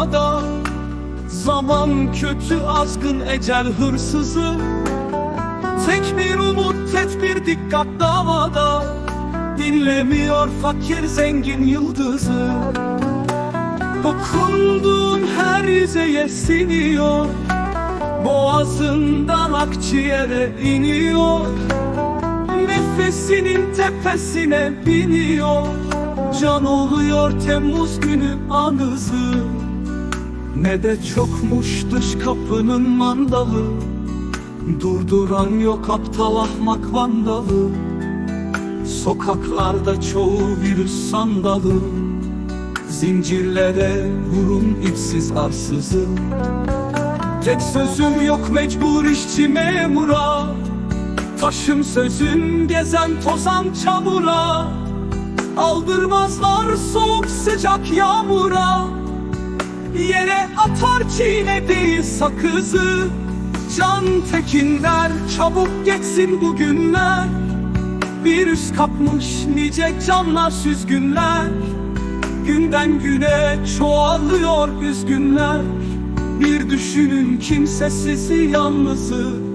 havada Zaman kötü azgın ecel hırsızı. Tek bir umut tedbir dikkat davada. Dinlemiyor fakir zengin yıldızı. Dokunduğun her yüzeye siniyor. Boğazından akciğere iniyor. Nefesinin tepesine biniyor. Can oluyor Temmuz günü anızı Ne de çokmuş dış kapının mandalı. Durduran yok aptal ahmak vandalı. Sokaklarda çoğu virüs sandalı. Zincirlere vurun ipsiz arsızı. Tek sözüm yok mecbur işçi memura. Taşım sözüm gezen tozan çamura. Aldırmazlar soğuk sıcak yağmura Yere atar çiğnediği sakızı. Can tekinler çabuk geçsin bu günler. Virüs kapmış nice canlar süzgünler. Günden güne çoğalıyor üzgünler. Bir düşünün kimsesizi yalnızı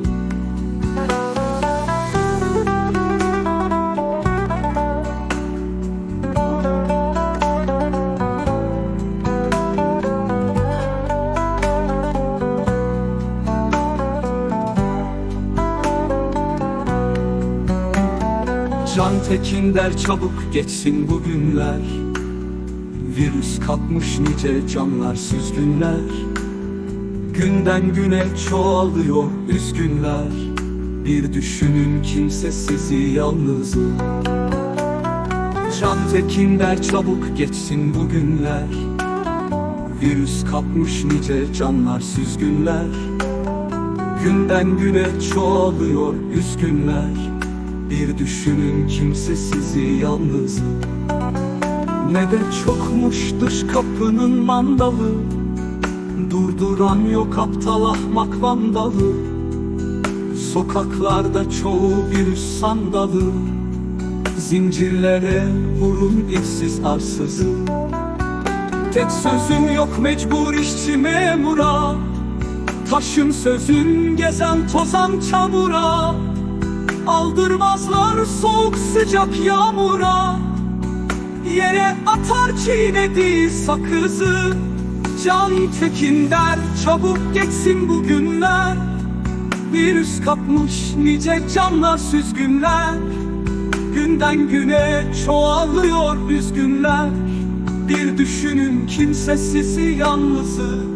Can Tekin der çabuk geçsin bu günler. Virüs kapmış nice canlar süzgünler. Günden güne çoğalıyor üzgünler. Bir düşünün kimse sizi yalnızı Can Tekin der çabuk geçsin bu günler. Virüs kapmış nice canlar süzgünler. Günden güne çoğalıyor üzgünler Bir düşünün kimse sizi yalnız. Ne de çokmuş dış kapının mandalı. Durduran yok aptal ahmak vandalı. Sokaklarda çoğu virüs sandalı. Zincirlere vurun ipsiz arsızı. Tek sözüm yok mecbur işçi memura. Taşım sözüm gezen tozan çamura Aldırmazlar soğuk sıcak yağmura. Yere atar çiğnediği sakızı. Can tekin der çabuk geçsin bu günler. Virüs kapmış nice canlar süzgünler. Günden güne çoğalıyor üzgünler. Bir düşünün kimsesizi yalnızı